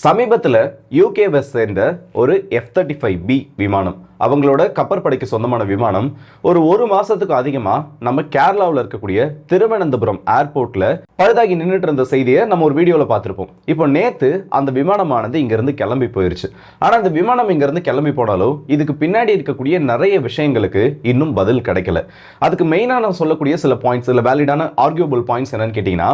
சமீபத்தில் யூகேவை சேர்ந்த ஒரு எஃப் தேர்ட்டி ஃபைவ் பி விமானம். அவங்களோட கப்பற்படைக்கு சொந்தமான விமானம். ஒரு ஒரு மாசத்துக்கு அதிகமா நம்ம கேரளாவில் இருக்கக்கூடிய திருவனந்தபுரம் ஏர்போர்ட்ல பழுதாகி நின்றுட்டு இருந்த செய்தியை நம்ம ஒரு வீடியோவில் பார்த்துருப்போம். இப்போ நேத்து அந்த விமானமானது இங்கிருந்து கிளம்பி போயிருச்சு. ஆனா அந்த விமானம் இங்கிருந்து கிளம்பி போனாலும் இதுக்கு பின்னாடி இருக்கக்கூடிய நிறைய விஷயங்களுக்கு இன்னும் பதில் கிடைக்கல. அதுக்கு மெயினாக நான் சொல்லக்கூடிய சில பாயிண்ட்ஸ் இல்லை வேலிடான ஆர்கியூபிள் பாயிண்ட்ஸ் என்னன்னு கேட்டிங்கன்னா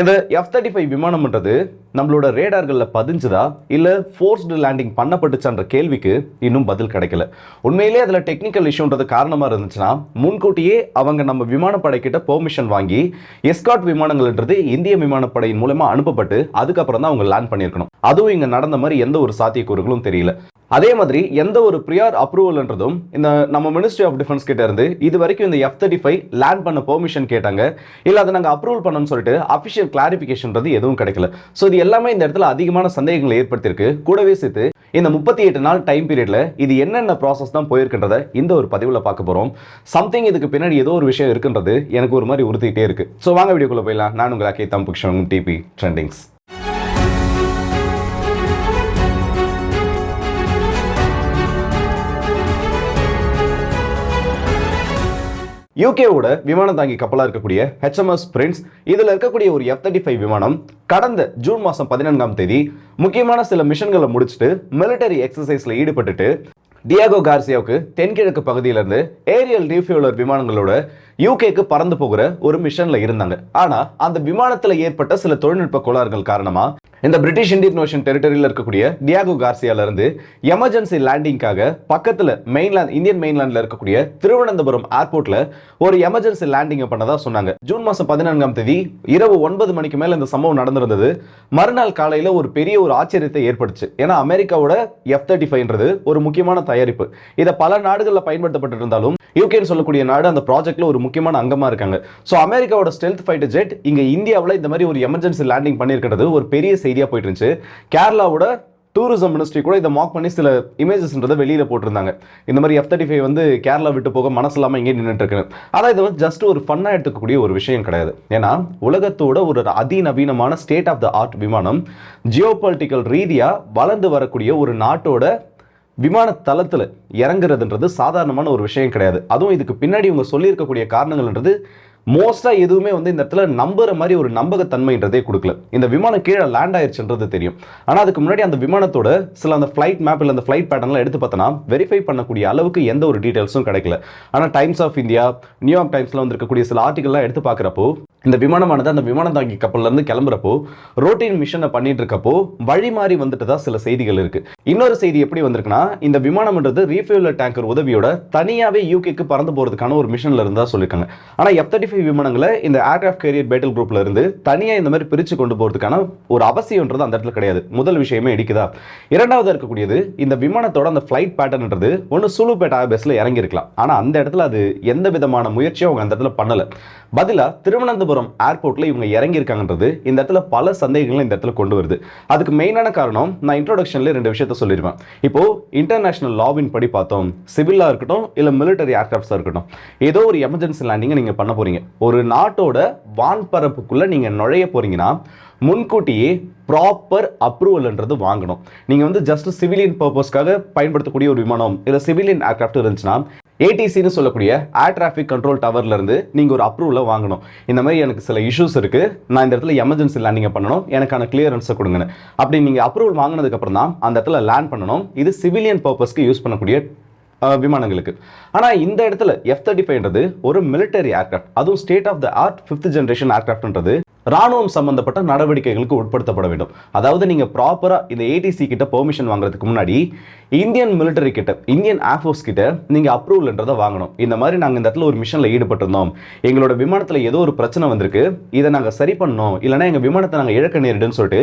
இந்த எஃப் தேர்ட்டி ஃபைவ் விமானம்ன்றது நம்மளோட ரேடார்களில் பதிஞ்சுதா இல்லை ஃபோர்ஸ்டு லேண்டிங் பண்ணப்பட்டுச்சான்ற கேள்விக்கு இன்னும் பதில் கிடைக்கல. உண்மையிலே அதில் டெக்னிக்கல் இஷ்யூன்றது காரணமாக இருந்துச்சுன்னா முன்கூட்டியே அவங்க நம்ம விமானப்படைக்கிட்ட பெர்மிஷன் வாங்கி எஸ்காட் விமானங்கள்ன்றது இந்திய விமானப்படையின் மூலமாக அனுப்பப்பட்டு அதுக்கப்புறம் தான் அவங்க லேண்ட் பண்ணியிருக்கணும். அதுவும் இங்கே நடந்த மாதிரி எந்த ஒரு சாத்தியக்கூறுகளும் தெரியல. அதே மாதிரி எந்த ஒரு ப்ரியார் அப்ரூவல்ன்றதும் இந்த நம்ம மினிஸ்ட்ரி ஆஃப் டிஃபென்ஸ் கிட்ட இருந்து இது வரைக்கும் இந்த எஃப் தேர்ட்டி ஃபைவ் லேண்ட் பண்ண பெர்மிஷன் கேட்டாங்க. இல்லை அதை நாங்கள் அப்ரூவல் பண்ணணும்னு சொல்லிட்டு அஃபிஷியல் கிளாரிஃபிகேஷன்றது எதுவும் கிடைக்கல. ஸோ இது எல்லாமே இந்த இடத்துல அதிகமான சந்தேகங்களை ஏற்படுத்தியிருக்கு. கூடவே சேர்த்து இந்த முப்பத்தி எட்டு நாள் டைம் பீரியடில் இது என்னென்ன ப்ராசஸ் தான் போயிருக்கின்றத இந்த ஒரு பதிவில் பார்க்க போகிறோம் சம்திங் இதுக்கு பின்னாடி ஏதோ ஒரு விஷயம் இருக்குன்றது. எனக்கு ஒரு மாதிரி உறுத்திட்டே இருக்கு. ஸோ வாங்க வீடியோக்குள்ள போயிடலாம். நான் உங்கள் அக்கே தம்புக்ஷன் டிபி ட்ரெண்டிங்ஸ் யூகேவோட விமானம் தாங்கி கப்பலாக இருக்கக்கூடிய ஹெச்எம்எஸ் பிரின்ஸ் இதில் இருக்கக்கூடிய ஒரு எஃப் தேர்ட்டி ஃபைவ் விமானம் கடந்த ஜூன் மாதம் பதினான்காம் தேதி முக்கியமான சில மிஷன்களை முடிச்சுட்டு மிலிட்டரி எக்ஸசைஸில் ஈடுபட்டுட்டு டியாகோ கார்சியாவுக்கு தென்கிழக்கு பகுதியிலிருந்து ஏரியல் ரீஃபியூலர் விமானங்களோட யூகேக்கு பறந்து போகிற ஒரு மிஷன்ல இருந்தாங்க. ஆனா அந்த விமானத்துல ஏற்பட்ட சில தொழில்நுட்ப கோளாறுகள் காரணமா இந்த பிரிட்டிஷ் இந்தியன் ஓஷன் டெரிட்டரியில் இருக்கக்கூடிய டியாகோ கார்சியால இருந்து எமர்ஜென்சி லேண்டிங்காக பக்கத்துல மெயின்லாந்து இந்தியன் மெயின்லாண்ட்ல இருக்கக்கூடிய திருவனந்தபுரம் ஏர்போர்ட்ல ஒரு எமர்ஜென்சி லேண்டிங் பண்ணதா சொன்னாங்க. ஜூன் மாசம் பதினான்காம் தேதி இரவு ஒன்பது மணிக்கு மேல இந்த சம்பவம் நடந்திருந்தது. மறுநாள் காலையில ஒரு பெரிய ஒரு ஆச்சரியத்தை ஏற்படுச்சு ஏன்னா அமெரிக்காவோட எஃப் தேர்ட்டி ஃபைவ்ன்றது ஒரு முக்கியமான தயாரிப்பு. இதை பல நாடுகளில் பயன்படுத்தப்பட்டு இருந்தாலும் யூகேன்னு சொல்லக்கூடிய நாடு அந்த ப்ராஜெக்ட்ல ஒரு முக்கியமான அங்கமாக இருக்காங்க. ஸோ அமெரிக்காவோட ஸ்டெல்த் ஃபைட்டர் ஜெட் இங்கே இந்தியாவில் இந்த மாதிரி ஒரு எமர்ஜென்சி லேண்டிங் பண்ணியிருக்கிறது ஒரு பெரிய செய்தியாக போயிட்டு இருந்துச்சு கேரளாவோட டூரிசம் மினிஸ்ட்ரி கூட இதை மாக் பண்ணி சில இமேஜஸ்ன்றதை வெளியில் போட்டிருந்தாங்க. இந்த மாதிரி எஃப் தேர்ட்டி ஃபைவ் வந்து கேரளா விட்டு போக மனசு இல்லாமல் இங்கே நின்றுட்டு இருக்கு. ஆனால் இது வந்து ஜஸ்ட் ஒரு ஃபன்னாக எடுத்துக்கக்கூடிய ஒரு விஷயம் கிடையாது. ஏன்னா உலகத்தோட ஒரு அதிநவீனமான ஸ்டேட் ஆஃப் த ஆர்ட் விமானம் ஜியோ ரீதியாக வளர்ந்து வரக்கூடிய ஒரு நாட்டோட விமான தளத்தில் இறங்குறதுன்றது சாதாரணமான ஒரு விஷயம் கிடையாது. அதுவும் இதுக்கு பின்னாடி இவங்க சொல்லியிருக்கக்கூடிய காரணங்கள்ன்றது மோஸ்ட்டாக எதுவுமே வந்து இந்த இடத்துல நம்புற மாதிரி ஒரு நம்பகத்தன்மைன்றதே கொடுக்கல. இந்த விமானம் கீழே லேண்ட் ஆயிடுச்சுன்றது தெரியும். ஆனால் அதுக்கு முன்னாடி அந்த விமானத்தோட சில அந்த ஃப்ளைட் மேப் இல்லை அந்த ஃப்ளைட் பேட்டர்ன்லாம் எடுத்து பார்த்தோன்னா வெரிஃபை பண்ணக்கூடிய அளவுக்கு எந்த ஒரு டீட்டெயில்ஸும் கிடைக்கல. ஆனால் டைம்ஸ் ஆஃப் இந்தியா நியூயார்க் டைம்ஸில் வந்திருக்கக்கூடிய சில ஆர்டிகல்லாம் எடுத்து பார்க்குறப்போ இந்த விமானமானது அந்த விமானம் தாங்கி கப்பல்ல இருந்து கிளம்புறப்போ ரோட்டீன் மிஷனை பண்ணிட்டு இருக்கப்போ வழி மாறி வந்துட்டு தான் சில செய்திகள் இருக்கு. இன்னொரு செய்தி எப்படி வந்திருக்குன்னா இந்த விமானம்ன்றது ரீஃபியூலர் டேங்கர் உதவியோட தனியாகவே யூகேக்கு பறந்து போகிறதுக்கான ஒரு மிஷனில் இருந்தால் சொல்லியிருக்காங்க ஆனால் எஃப் தேர்ட்டி ஃபைவ் விமானங்களை இந்த ஏர்கிராஃப்ட் கேரியர் பேட்டில் குரூப்ல இருந்து தனியா இந்த மாதிரி பிரிச்சு கொண்டு போறதுக்கான ஒரு அவசியம்ன்றது அந்த இடத்துல கிடையாது. முதல் விஷயமே இடிக்குதா? இரண்டாவது இருக்கக்கூடியது இந்த விமானத்தோட அந்த ஃப்ளைட் பேட்டர்ன்றது ஒன்று சுலுபேட் ஆபேஸ்ல இறங்கி இருக்கலாம் ஆனா அந்த இடத்துல அது எந்த விதமான முயற்சியும் அவங்க அந்த இடத்துல பண்ணல. பதிலா திருவனந்தபுரம் ஏர்போர்ட்ல இவங்க இறங்கி இருக்காங்கன்றது இந்த இடத்துல பல சந்தேகங்களை இந்த இடத்துல கொண்டு வருது. அதுக்கு மெயினான காரணம் நான் இன்ட்ரோடக்ஷன்ல ரெண்டு விஷயத்த சொல்லிடுவேன். இப்போ இன்டர்நேஷனல் லாவின் படி பார்த்தோம். சிவிலா இருக்கட்டும் இல்ல மிலிட்டரி ஏர்கிராஃப்ட்ஸா இருக்கட்டும். ஏதோ ஒரு எமர்ஜென்சி லேண்டிங்கை நீங்க பண்ண ஒரு நாட்டோட வான்பரப்புக்குள்ளே நீங்கள் நுழைய போகிறீங்கன்னா முன்கூட்டியே ப்ராப்பர் அப்ரூவல்ன்றது வாங்கணும். நீங்கள் வந்து ஜஸ்ட் சிவிலியன் பர்பஸ்க்காக பயன்படுத்தக்கூடிய ஒரு விமானம் இல்லை சிவிலியன் ஏர்கிராஃப்ட் இருந்துச்சுன்னா ஏடிசின்னு சொல்லக்கூடிய ஏர் டிராஃபிக் கண்ட்ரோல் டவர்ல இருந்து நீங்கள் ஒரு அப்ரூவலை வாங்கணும். இந்த மாதிரி எனக்கு சில இஷ்யூஸ் இருக்குது நான் இந்த இடத்துல எமர்ஜென்சி லேண்டிங்கை பண்ணணும். எனக்கான கிளியரன்ஸை கொடுங்கன்னு. அப்படி நீங்கள் அப்ரூவல் வாங்கினதுக்கப்புறம் தான் அந்த இடத்துல லேண்ட் பண்ணணும். இது சிவிலியன் பர்பஸ்க்கு யூஸ் பண்ணக்கூடிய விமானங்களுக்கு. ஆனால் இந்த இடத்துல எஃப் தேர்ட்டி ஃபைவ்ன்றது ஒரு மிலிட்டரி ஏர்க்ராஃப்ட் அதுவும் state of the art fifth generation ஏர்க்ராஃப்ட்ன்றது ராணுவம் சம்பந்தப்பட்ட நடவடிக்கைகளுக்கு உட்படுத்தப்பட வேண்டும். அதாவது நீங்க ப்ராப்பரா இந்த ஏடிசி கிட்ட பெர்மிஷன் வாங்குறதுக்கு முன்னாடி இந்தியன் மிலிட்டரி கிட்ட இந்தியன் ஏர்ஃபோர்ஸ் கிட்ட நீங்க அப்ரூவல்ன்றதை வாங்கணும். இந்த மாதிரி நாங்க இந்த இடத்துல ஒரு மிஷன்ல ஈடுபட்டிருந்தோம். எங்களோட விமானத்துல ஏதோ ஒரு பிரச்சனை வந்திருக்கு. இதை நாங்க சரி பண்ணோம் இல்லைன்னா எங்க விமானத்தை நாங்க இழக்க நேரிடுன்னு சொல்லிட்டு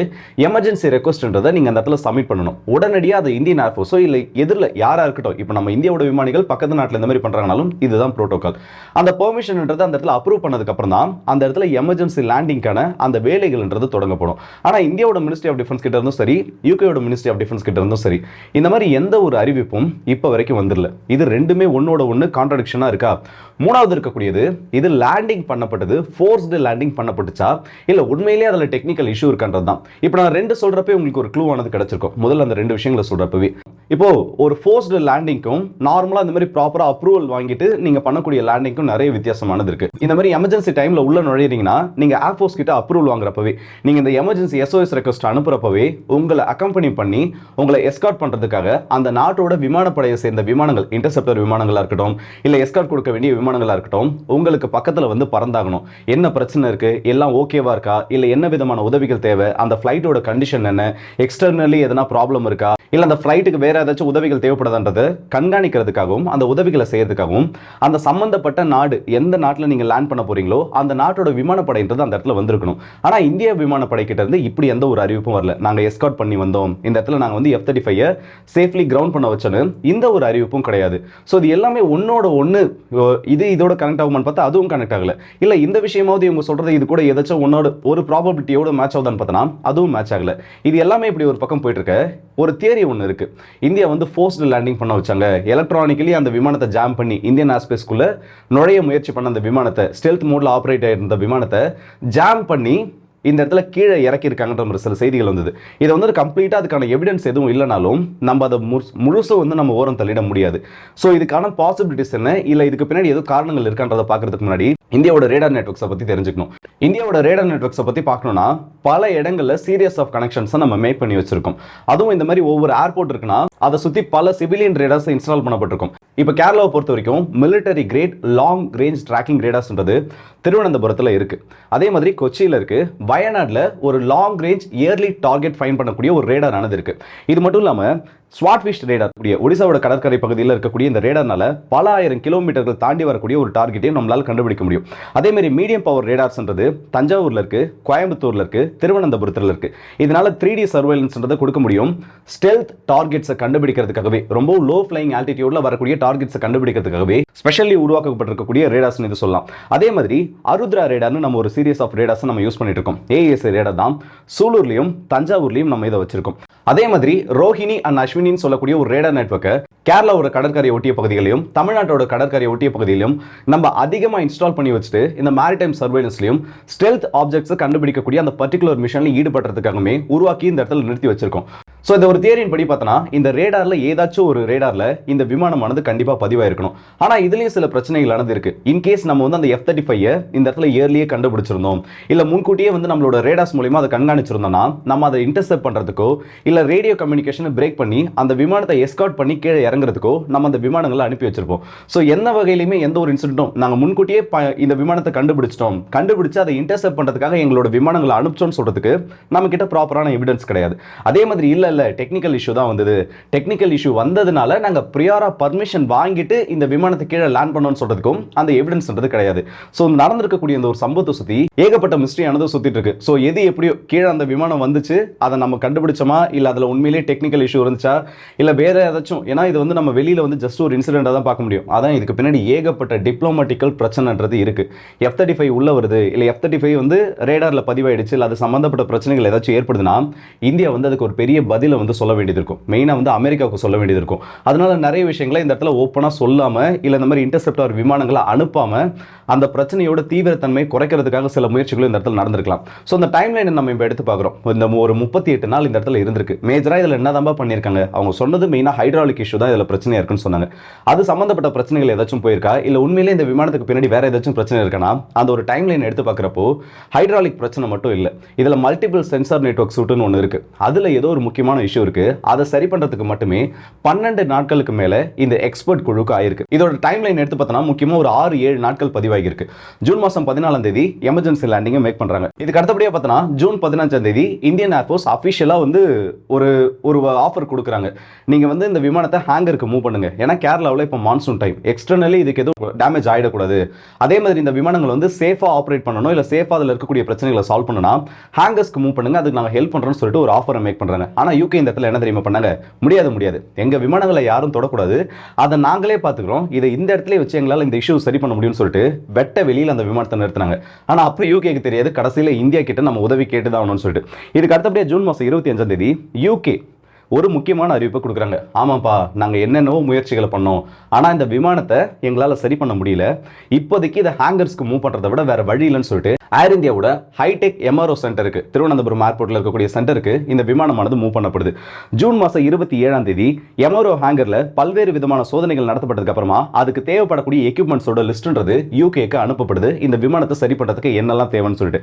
எமர்ஜென்சி ரெக்வஸ்ட்ன்றதை நீங்க அந்த இடத்துல சப்மிட் பண்ணணும். உடனடியாக அது இந்தியன் ஏர்ஃபோர்ஸோ இல்லை எதிரில் யாரா இருக்கட்டும் இப்போ நம்ம இந்தியாவோட விமானிகள் பக்கத்து நாட்டில் இந்த மாதிரி பண்றாங்கனாலும் இதுதான் ப்ரோட்டோக்கால் அந்த பெர்மிஷன்ன்றது அந்த இடத்துல அப்ரூவ் பண்ணதுக்கு அப்புறம் தான் அந்த இடத்துல எமர்ஜென்சி லேண்டிங் லேண்டிங்கான அந்த வேலைகள்ன்றது தொடங்கப்படும். ஆனால் இந்தியாவோட மினிஸ்ட்ரி ஆஃப் டிஃபென்ஸ் கிட்ட இருந்தும் சரி யூகேயோட மினிஸ்ட்ரி ஆஃப் டிஃபென்ஸ் கிட்ட இருந்தும் சரி இந்த மாதிரி எந்த ஒரு அறிவிப்பும் இப்போ வரைக்கும் வந்துடல இது ரெண்டுமே ஒன்னோட ஒன்று கான்ட்ரடிக்ஷனாக இருக்கா? மூணாவது இருக்கக்கூடியது இது லேண்டிங் பண்ணப்பட்டது ஃபோர்ஸ்டு லேண்டிங் பண்ணப்பட்டுச்சா? இல்லை உண்மையிலேயே அதில் டெக்னிக்கல் இஷ்யூ இருக்கின்றது தான் இப்போ நான் ரெண்டு சொல்கிறப்ப உங்களுக்கு ஒரு க்ளூ ஆனது கிடச்சிருக்கும். முதல்ல அந்த ரெண்டு விஷயங்களை சொல்கிறப்பவே இப்போ ஒரு ஃபோர்ஸ்டு லேண்டிங்க்கும் நார்மலாக இந்த மாதிரி ப்ராப்பராக அப்ரூவல் வாங்கிட்டு நீங்கள் பண்ணக்கூடிய லேண்டிங்க்கும் நிறைய வித்தியாசமானது இருக்குது இந்த மாதிரி எமர்ஜென்சி டைமில் உள்ள நுழையிறீங்கன்னா நீங்கள் ஏர்ஃபோர்ஸ் கிட்ட அப்ரூவல் வாங்குறப்பவே நீங்கள் இந்த எமர்ஜென்சி எஸ்ஓஎஸ் ரெக்வஸ்ட் அனுப்புறப்பவே உங்களை அக்கம்பனி பண்ணி உங்களை எஸ்கார்ட் பண்ணுறதுக்காக அந்த நாட்டோட விமானப்படையை சேர்ந்த விமானங்கள் இன்டர்செப்டர் விமானங்களாக இருக்கட்டும் இல்லை எஸ்கார்ட் கொடுக்க வேண்டிய விமானங்களாக இருக்கட்டும் உங்களுக்கு பக்கத்தில் வந்து பறந்தாகணும். என்ன பிரச்சனை இருக்குது எல்லாம் ஓகேவா இருக்கா? இல்லை என்ன விதமான உதவிகள் தேவை? அந்த ஃப்ளைட்டோட கண்டிஷன் என்ன? எக்ஸ்டர்னலி எதனா ப்ராப்ளம் இருக்கா? இல்லை அந்த ஃப்ளைட்டுக்கு வேற ஏதாச்சும் உதவிகள் தேவைப்படுதான்றது கண்காணிக்கிறதுக்காகவும் அந்த உதவிகளை செய்யறதுக்காகவும் அந்த சம்பந்தப்பட்ட நாடு எந்த நாட்டில் நீங்கள் லேண்ட் பண்ண போறீங்களோ அந்த நாட்டோட விமானப்படைன்றது அந்த இடத்துல வந்திருக்கணும். ஆனால் இந்திய விமானப்படை இருந்து இப்படி எந்த ஒரு அறிவிப்பும் வரல. நாங்கள் எஸ்கார்ட் பண்ணி வந்தோம். இந்த இடத்துல நாங்கள் வந்து எஃப் தேர்ட்டி ஃபைவை சேஃப்லி கிரவுண்ட் பண்ண வச்சோன்னு இந்த ஒரு அறிவிப்பும் கிடையாது. ஸோ இது எல்லாமே ஒன்னோட ஒன்று இது இதோட கனெக்ட் ஆகுமான்னு பார்த்தா அதுவும் கனெக்ட் ஆகல. இல்லை இந்த விஷயமாவது இவங்க சொல்றது இது கூட ஏதாச்சும் ஒன்னோட ஒரு ப்ராபபிலிட்டியோட மேட்ச் ஆகுதான்னு பார்த்தனா அதுவும் மேட்ச் ஆகல. இது எல்லாமே இப்படி ஒரு பக்கம் போயிட்டு இருக்க. ஒரு தியரி ஒன்று இருக்கு. இந்தியா வந்து ஃபோர்ஸ்டு லேண்டிங் பண்ண வச்சாங்க. எலக்ட்ரானிக்கலி அந்த விமானத்தை ஜாம் பண்ணி இந்தியன் ஆஸ்பேஸ்க்குள்ள நுழைய முயற்சி பண்ண அந்த விமானத்தை ஸ்டெல்த் மோட்ல ஆப்ரேட் ஆயிருந்த விமானத்தை ஜாம் பண்ணி இந்த இடத்துல கீழே இறக்கியிருக்காங்கன்ற ஒரு சில செய்திகள் வந்தது. இதை வந்து கம்ப்ளீட்டாக அதுக்கான எவிடன்ஸ் எதுவும் இல்லைனாலும் நம்ம அதை முழுசும் வந்து நம்ம ஓரம் தள்ளிட முடியாது. ஸோ இதுக்கான பாசிபிலிட்டிஸ் என்ன? இல்லை இதுக்கு பின்னாடி ஏதோ காரணங்கள் இருக்கான்றதை பார்க்கறதுக்கு முன்னாடி இந்தியாவோட ரேடார் நெட்ஒர்க்ஸை பற்றி தெரிஞ்சுக்கணும். இந்தியாவோட ரேடார் நெட்ஒர்க்ஸை பற்றி பார்க்கணும்னா பல இடங்கள்ல சீரியஸ் ஆஃப் கனெக்ஷன்ஸை நம்ம மேக் பண்ணி வச்சிருக்கோம். அதுவும் இந்த மாதிரி ஒவ்வொரு ஏர்போர்ட் இருக்குன்னா அதை சுற்றி பல சிவிலியன் ரேடார்ஸ் இன்ஸ்டால் பண்ணப்பட்டிருக்கும். இப்போ கேரளாவை பொறுத்த வரைக்கும் military great long range tracking ரேடார்ஸ்ன்றது திருவனந்தபுரத்தில் இருக்கு. அதே மாதிரி கொச்சியில் இருக்கு வயநாட்டில் ஒரு long range early target fine பண்ணக்கூடிய ஒரு ரேடார் ஆனது இருக்குது இது மட்டும் இல்லாமல் ஸ்வாட்ஃபிஷ் ரேடார் கூடிய ஒடிசாவோட கடற்கரை பகுதியில் இருக்கக்கூடிய இந்த ரேடார்னால பல ஆயிரம் கிலோமீட்டர்கள் தாண்டி வரக்கூடிய ஒரு டார்கெட்டையும் நம்மளால் கண்டுபிடிக்க முடியும். அதே மாதிரி மீடியம் பவர் ரேடார்ஸ்ன்றது தஞ்சாவூர்ல இருக்கு கோயம்புத்தூர்ல இருக்கு திருவனந்தபுரத்தில் இருக்கு. இதனால த்ரீ டி சர்வேலன்ஸ்ன்றதை கொடுக்க முடியும். ஸ்டெல்த் டார்கெட்ஸை கண்டுபிடிக்கிறதுக்காகவே ரொம்ப லோ ஃபிளைங் ஆல்டிடியூட்ல வரக்கூடிய டார்கெட்ஸை கண்டுபிடிக்கிறதுக்காகவே ஸ்பெஷலி உருவாக்கப்பட்டிருக்கக்கூடிய ரேடார்ஸ்னு இது சொல்லலாம். அதே மாதிரி அருத்ரா ரேடார்னு நம்ம ஒரு சீரியஸ் ஆஃப் ரேடார்ஸ் நம்ம யூஸ் பண்ணிட்டு இருக்கோம். ஏஎஸ் ரேடார் தான் சூலூர்லயும் தஞ்சாவூர்லயும் நம்ம இதை வச்சிருக்கோம். அதே மாதிரி ரோஹிணி அண்ட் அஸ்வினின்னு சொல்லக்கூடிய ஒரு ரேடார் நெட்வொர்க்கை கேரளாவோட கடற்கரை ஒட்டிய பகுதிகளையும் தமிழ்நாட்டோட கடற்கரை ஒட்டிய பகுதியிலும் நம்ம அதிகமாக இன்ஸ்டால் பண்ணி வச்சுட்டு இந்த மேரிடைம் சர்வேலன்ஸ்லையும் ஸ்டெல்த் ஆப்ஜெக்ட்ஸை கண்டுபிடிக்கக்கூடிய அந்த பர்டிகுலர் மிஷனில் ஈடுபடுறதுக்காகவே உருவாக்கி இந்த இடத்துல நிறுத்தி வச்சிருக்கோம். ஸோ இந்த ஒரு தேரியின் படி பார்த்தோன்னா இந்த ரேடாரில் ஏதாச்சும் ஒரு ரேடாரில் இந்த விமானமானது கண்டிப்பாக பதிவாயிருக்கணும். ஆனால் இதுலேயும் சில பிரச்சனைகள் நடந்து இன்கேஸ் நம்ம வந்து அந்த எஃப் தேர்ட்டி ஃபைவ் இந்த இடத்துல இயர்லியே கண்டுபிடிச்சிருந்தோம் இல்லை முன்கூட்டியே வந்து நம்மளோட ரேடார்ஸ் மூலியமாக அதை கண்காணிச்சிருந்தோம்னா நம்ம அதை இன்டர்செப்ட் பண்ணுறதுக்கோ இல்லை ரேடியோ கம்யூனிகேஷனை பிரேக் பண்ணி அந்த விமானத்தை எஸ்கார்ட் பண்ணி கீழே இறங்குறதுக்கோ நம்ம அந்த விமானங்களை அனுப்பி வச்சிருப்போம். ஸோ எந்த வகையிலுமே எந்த ஒரு இன்சிடென்ட்டும் நாங்கள் முன்கூட்டியே ப- இந்த விமானத்தை கண்டுபிடிச்சிட்டோம். கண்டுபிடிச்சு அதை இன்டர்செப்ட் பண்ணுறதுக்காக எங்களோட விமானங்களை அனுப்பிச்சோம்னு சொல்கிறதுக்கு நம்ம ப்ராப்பரான எவிடன்ஸ் கிடையாது. அதே மாதிரி இல்லை இல்லை டெக்னிக்கல் இஷ்யூ தான் வந்தது. டெக்னிக்கல் இஷ்யூ வந்ததுனால நாங்க ப்ரியாராக பர்மிஷன் வாங்கிட்டு இந்த விமானத்தை கீழே லேண்ட் பண்ணோம்னு சொல்றதுக்கும் அந்த எவிடன்ஸ்ன்றது கிடையாது. ஸோ நடந்திருக்கக்கூடிய இந்த ஒரு சம்பவத்தை சுத்தி ஏகப்பட்ட மிஸ்ட்ரியானது சுற்றிட்டு இருக்கு. ஸோ எது எப்படியோ கீழே அந்த விமானம் வந்துச்சு அதை நம்ம கண்டுபிடிச்சோமா? இல்லை அதில் உண்மையிலேயே டெக்னிக்கல் இஷ்யூ இருந்துச்சா? இல்லை வேற ஏதாச்சும்? ஏன்னா இது வந்து நம்ம வெளியில வந்து ஜஸ்ட் ஒரு இன்சிடென்ட்டாக தான் பார்க்க முடியும். அதான் இதுக்கு பின்னாடி ஏகப்பட்ட டிப்ளோமேட்டிக்கல் பிரச்சனைன்றது இருக்கு. எஃப் தேர்ட்டி ஃபைவ் உள்ள வருது. இல்லை எஃப் தேர்ட்டி ஃபைவ் வந்து ரேடாரில் பதிவாயிடுச்சு. இல்லை அது சம்பந்தப்பட்ட பிரச்சனைகள் ஏதாச்சும் ஏற்படுதுன்னா இந்தியா வந்து அதுக்கு ஒரு பெரிய பதில் வந்து சொல்ல வேண்டியது இருக்கும். மெயினா வந்து அமெரிக்காவுக்கு சொல்ல வேண்டியது இருக்கும். அதனால நிறைய விஷயங்களை இந்த இடத்துல ஓப்பனா சொல்லாம இல்லை இந்த மாதிரி இன்டர்செப்டர் விமானங்களை அனுப்பாம அந்த பிரச்சனையோட தீவிரத்தன்மை குறைக்கிறதுக்காக சில முயற்சிகளும் இந்த இடத்துல நடந்திருக்கலாம். ஸோ அந்த டைம் லைனை நம்ம இப்போ எடுத்து பார்க்குறோம். இந்த ஒரு முப்பத்தி எட்டு நாள் இந்த இடத்துல இருந்திருக்கு. மேஜராக இதில் என்ன பண்ணியிருக்காங்க? அவங்க சொன்னது மெயினாக ஹைட்ராலிக் இஷ்யூ தான் இதில் பிரச்சனை இருக்குன்னு சொன்னாங்க. அது சம்மந்தப்பட்ட பிரச்சனைகள் ஏதாச்சும் போயிருக்கா? இல்லை உண்மையிலே இந்த விமானத்துக்கு பின்னாடி வேற ஏதாச்சும் பிரச்சனை இருக்கானா? அந்த ஒரு டைம் லைன் எடுத்து பார்க்குறப்போ ஹைட்ராலிக் பிரச்சனை மட்டும் இல்லை. இதில் மல்டிபிள் சென்சார் நெட்ஒர்க் சூட்டுன்னு ஒன்று இருக்கு. அதில் ஏதோ ஒரு முக்கியமான இஷ்யூ இருக்கு. அதை சரி பண்ணுறதுக்கு மட்டுமே பன்னெண்டு நாட்களுக்கு மேலே இந்த எக்ஸ்பர்ட் குழுக்கு ஆயிருக்கு. இதோட டைம் லைன் எடுத்து பார்த்தோம்னா முக்கியமாக ஒரு ஆறு ஏழு நாட்கள் பதிவாகிருக்கு ஜூன் மாதம் பதினாலாம் தேதி எமர்ஜென்சி லேண்டிங்கை மேக் பண்ணுறாங்க இதுக்கு அடுத்தபடியாக பார்த்தோன்னா ஜூன் பதினஞ்சாம் தேதி இந்தியன் ஏர்ஃபோர்ஸ் அஃபிஷியலாக வந்து ஒரு ஒரு ஆஃபர் கொடுக்குறாங்க. நீங்கள் வந்து இந்த விமானத்தை ஹேங்கருக்கு மூவ் பண்ணுங்க. ஏன்னா கேரளாவில் இப்போ மான்சூன் டைம் எக்ஸ்டர்னலி இதுக்கு எதுவும் டேமேஜ் ஆகிடக்கூடாது அதே மாதிரி இந்த விமானங்கள் வந்து சேஃபாக ஆப்ரேட் பண்ணணும். இல்லை சேஃபாக அதில் இருக்கக்கூடிய பிரச்சனைகளை சால்வ் பண்ணனா ஹேங்கர்ஸ்க்கு மூவ் பண்ணுங்க. அதுக்கு நாங்கள் ஹெல்ப் பண்ணுறோம்னு சொல்லிட்டு ஒரு ஆஃபரை மேக் பண்ணுறாங்க ஆனால் யூகே இந்த இடத்துல என்ன தெரியுமா பண்ணாங்க? முடியாது முடியாது. எங்கள் விமானங்களை யாரும் தொடக்கூடாது. அதை நாங்களே பார்த்துக்கிறோம். இதை இந்த இடத்துல வச்சு எங்களால் இந்த இஷ்யூ சரி பண்ண முடியும்னு சொல்லிட்டு வெட்ட வெளியில் அந்த விமானத்தை நிறுத்தினாங்க. ஆனால் அப்போ யூகேக்கு தெரியாது. கடைசியில் இந்தியா கிட்ட நம்ம உதவி கேட்டு தான் ஆகணும்னு சொல்லிட்டு. இதுக்கு அடுத்தபடியே ஜூன் மாதம் இருபத்தி அஞ்சாம் தேதி யூகே ஒரு முக்கியமான அறிவிப்பை கொடுக்குறாங்க. ஆமாப்பா நாங்கள் என்னென்னவோ முயற்சிகளை பண்ணோம். ஆனால் இந்த விமானத்தை எங்களால் சரி பண்ண முடியல. இப்போதைக்கு இதை ஹேங்கர்ஸ்க்கு மூவ் பண்ணுறதை விட வேற வழி இல்லைன்னு சொல்லிட்டு ஏர் இந்தியாவோட ஹைடெக் எம்ஆர்ஓ சென்டருக்கு திருவனந்தபுரம் ஏர்போர்ட்டில் இருக்கக்கூடிய சென்டருக்கு இந்த விமானமானது மூவ் பண்ணப்படுது. ஜூன் மாதம் இருபத்தி ஏழாம் தேதி எம்ஆர்ஓ ஹேங்கரில் பல்வேறு விதமான சோதனைகள் நடத்தப்பட்டதுக்கு அப்புறமா அதுக்கு தேவைப்படக்கூடிய எக்யூப்மெண்ட்ஸோட லிஸ்ட்ன்றது யூகேக்கு அனுப்பப்படுது. இந்த விமானத்தை சரி பண்ணுறதுக்கு என்னெல்லாம் தேவைன்னு சொல்லிட்டு.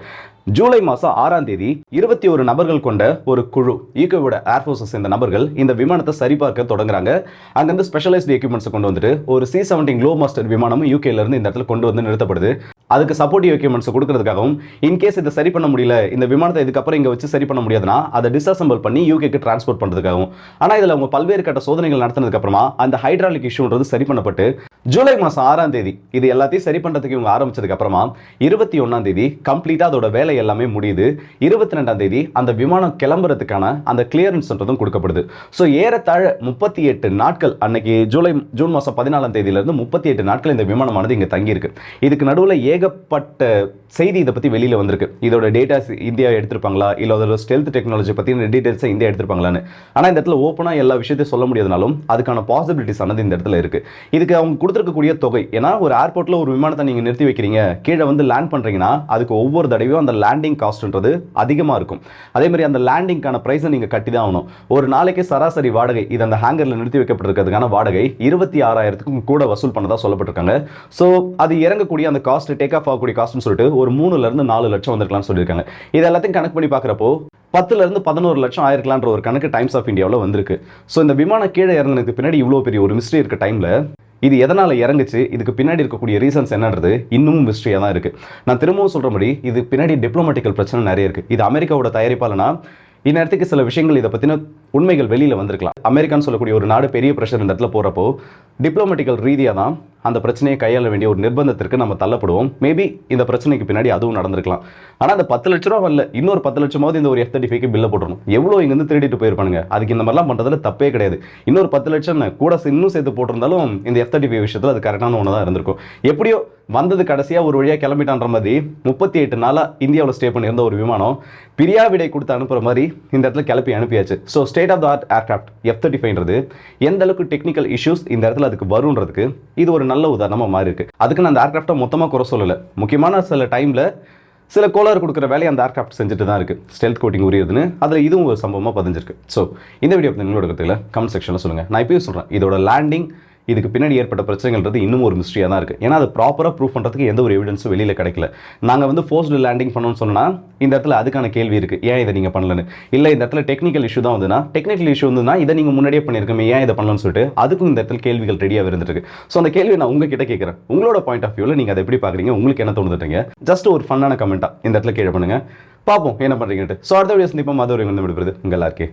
ஜூலை மாதம் ஆறாம் தேதி இருபத்தி ஒரு நபர்கள் கொண்ட ஒரு குழு யூகேவோட ஏர்ஃபோர்ஸை இந்த நபர்கள் இந்த விமானத்தை சரிபார்க்க தொடங்குறாங்க. அங்கேருந்து ஸ்பெஷலைஸ்டு எக்யூப்மெண்ட்ஸ் கொண்டு வந்துட்டு ஒரு சி செவன்டீன் க்ளோ மாஸ்டர் விமானமும் யூகேல இருந்து இந்த இடத்துல கொண்டு வந்து நிறுத்தப்படுது. அதுக்கு சப்போர்ட்டிவ் எக்யூப்மெண்ட்ஸ் கொடுக்கறதுக்காகவும் இன்கேஸ் இதை சரி பண்ண முடியல இந்த விமானத்தை இதுக்கப்புறம் இங்கே வச்சு சரி பண்ண முடியாதுன்னா அதை டிஸ்அசம்பிள் பண்ணி யூகேக்கு டிரான்ஸ்போர்ட் பண்ணுறதுக்காகவும் ஆனால் இதில் அவங்க பல்வேறு கட்ட சோதனைகள் நடத்தினதுக்கப்புறமா அந்த ஹைட்ராலிக் இஷ்யூன்றது சரி பண்ணப்பட்டு ஜூலை மாதம் ஆறாம் தேதி. இது எல்லாத்தையும் சரி பண்ணுறதுக்கு இவங்க ஆரம்பிச்சதுக்கு அப்புறமா இருபத்தி ஒன்றாம் தேதி கம்ப்ளீட்டாக அதோட வேலை எல்லாமே முடியுது. இருபத்தி ரெண்டாம் தேதி அந்த விமானம் கிளம்புறதுக்கான அந்த கிளியரன்ஸ்ன்றதும் கொடுக்கப்படுது. ஸோ ஏறத்தாழ முப்பத்தி எட்டு நாட்கள் அன்னைக்கு ஜூலை ஜூன் மாதம் பதினாலாம் தேதியிலேருந்து முப்பத்தி எட்டு நாட்கள் இந்த விமானமானது இங்கே தங்கியிருக்கு. இதுக்கு நடுவில் ஏகப்பட்ட செய்தி இதை பற்றி வெளியில் வந்திருக்கு. இதோட டேட்டாஸ் இந்தியா எடுத்திருப்பாங்களா? இல்லை அதோட ஸ்டெல்த் டெக்னாலஜி பற்றின டீட்டெயில்ஸை இந்தியா எடுத்திருப்பாங்களான்னு. ஆனால் இந்த இடத்துல ஓப்பனாக எல்லா விஷயத்தையும் சொல்ல முடியாதுனாலும் அதுக்கான பாசிபிலிட்டிஸ் ஆனது இந்த இடத்துல இருக்குது இதுக்கு அவங்க கொடுத்துருக்கக்கூடிய தொகை. ஏன்னா ஒரு ஏர்போர்ட்டில் ஒரு விமானத்தை நீங்கள் நிறுத்தி வைக்கிறீங்க கீழே வந்து லேண்ட் பண்ணுறீங்கன்னா அதுக்கு ஒவ்வொரு தடவையும் அந்த லேண்டிங் காஸ்ட்ன்றது அதிகமாக இருக்கும். அதே மாதிரி அந்த லேண்டிங்கான ப்ரைஸை நீங்கள் கட்டி தான் ஆகணும். ஒரு நாளைக்கு சராசரி வாடகை இது அந்த ஹேங்கரில் நிறுத்தி வைக்கப்பட்டிருக்கிறதுக்கான வாடகை இருபத்தி ஆறாயிரத்துக்கும் கூட வசூல் பண்ணதா சொல்லப்பட்டிருக்காங்க. ஸோ அது இறங்கக்கூடிய அந்த காஸ்ட் டேக் ஆஃப் ஆகக்கூடிய காஸ்ட்னு சொல்லிட்டு ஒரு மூணுல இருந்து நாலு லட்சம் வந்திருக்கலாம்னு சொல்லியிருக்காங்க. இது எல்லாத்தையும் கணக்கு பண்ணி பார்க்குறப்போ பத்துல இருந்து பதினோரு லட்சம் ஆயிருக்கலான்ற ஒரு கணக்கு டைம்ஸ் ஆஃப் இந்தியாவில் வந்திருக்கு. ஸோ இந்த விமானம் கீழே இறங்கினதுக்கு பின்னாடி இவ்வளோ பெரிய ஒரு மிஸ்ட்ரி இருக்க டைமில் இது எதனால் இறங்குச்சு? இதுக்கு பின்னாடி இருக்கக்கூடிய ரீசன்ஸ் என்னன்றது இன்னமும் மிஸ்ட்ரியாக தான் இருக்குது நான் திரும்பவும் சொல்கிறபடி இது பின்னாடி டிப்ளமேட்டிக்கல் பிரச்சனை நிறைய இருக்குது இது அமெரிக்காவோட தயாரிப்பாளனா? இந்நேரத்துக்கு சில விஷயங்கள் இதை பற்றின உண்மைகள் வெளியில் வந்திருக்கலாம். அமெரிக்கான்னு சொல்லக்கூடிய ஒரு நாடு பெரிய ப்ரெஷர் இந்த இடத்துல போகிறப்போ டிப்ளமேட்டிக்கல் ரீதியாக தான் அந்த பிரச்சனையை கையாள வேண்டிய ஒரு நிர்பந்தத்திற்கு நம்ம தள்ளப்படுவோம். மேபி இந்த பிரச்சனைக்கு பின்னாடி அதுவும் நடந்திருக்கலாம். ஆனால் அந்த பத்து லட்ச ரூபா வரல. இன்னொரு பத்து லட்சமாவது இந்த ஒரு எஃப் தேர்ட்டி ஃபைக்கு பில்லை போட்டுருணும் எவ்வளோ இங்கேருந்து திருடிட்டு போயிருப்பானுங்க. அதுக்கு இந்த மாதிரிலாம் பண்ணுறதுல தப்பே கிடையாது. இன்னொரு பத்து லட்சம் கூட இன்னும் சேர்த்து போட்டிருந்தாலும் இந்த எஃப் தேர்ட்டி ஃபைவ் விஷயத்தில் அது கரெக்டான ஒன்று தான் இருந்திருக்கும். எப்படியோ வந்தது கடைசியாக ஒரு வழியாக கிளம்பிட்டான்ற மாதிரி முப்பத்தி எட்டு நாளாக இந்தியாவில் ஸ்டே பண்ணியிருந்த ஒரு விமானம் பிரியா விடை கொடுத்து அனுப்புகிற மாதிரி இந்த இடத்துல கிளப்பி அனுப்பியாச்சு. So stay state of the art aircraft F thirty ஃபைவ்ன்றது எந்த அளவுக்கு டெக்னிக்கல் இஷ்யூஸ் இந்த இடத்துல அதுக்கு வருன்றதுக்கு இது ஒரு நல்ல உதாரணமாக மாறி இருக்கு அதுக்கு நான் அந்த ஏர்க்ராஃப்டை மொத்தமாக குறை சொல்லலை. முக்கியமான சில டைமில் சில கோளாறு கொடுக்குற வேலையை அந்த ஏர்க்ராஃப்ட் செஞ்சுட்டு தான் இருக்குது ஸ்டெல்த் கோட்டிங் உரியதுன்னு. அதில் இதுவும் ஒரு சம்பவமாக பதிஞ்சிருக்கு. ஸோ இந்த வீடியோ பற்றி உங்களோட கருத்துக்களை கமெண்ட் செக்ஷனில் சொல்லுங்கள் நான் இப்போயும் சொல்கிறேன் இதோட லேண்டிங் இதுக்கு பின்னாடி ஏற்பட்ட பிரச்சனைகள்ன்றது இன்னும் ஒரு மிஸ்ட்ரியாக தான் இருக்குது ஏன்னா அது ப்ராப்பராக ப்ரூவ் பண்ணுறதுக்கு எந்த ஒரு எவிடன்ஸும் வெளியில் கிடைக்கல. நாங்கள் வந்து ஃபோர்ஸ்டு லேண்டிங் பண்ணோம்னு சொன்னால் இந்த இடத்துல அதுக்கான கேள்வி இருக்குது ஏன் இதை நீங்கள் பண்ணலன்னு? இல்லை இந்த இடத்துல டெக்னிக்கல் இஷ்யூ தான் வந்துன்னா டெக்னிக்கல் இஷ்யூ வந்துன்னா இதை நீங்கள் முன்னாடியே பண்ணியிருக்கோமே ஏன் இதை பண்ணலன்னு சொல்லிட்டு அதுக்கும் இந்த இடத்துல கேள்விகள் ரெடியாக இருந்துருக்கு ஸோ அந்த கேள்வி நான் உங்ககிட்ட கேட்குறேன். உங்களோட பாயிண்ட் ஆஃப் வியூவில் நீங்கள் அதை எப்படி பார்க்குறீங்க உங்களுக்கு என்ன தோணுதுட்டீங்க ஜஸ்ட் ஒரு ஃபன்னான கமெண்ட்டாக இந்த இடத்துல கீழே பண்ணுங்க. பார்ப்போம் என்ன பண்ணுறீங்கன்ட்டு ஸோ அடுத்த வீடியோ சந்திப்போம். அது ஒரு வந்து விடுறது உங்கள் எல்லாருக்கே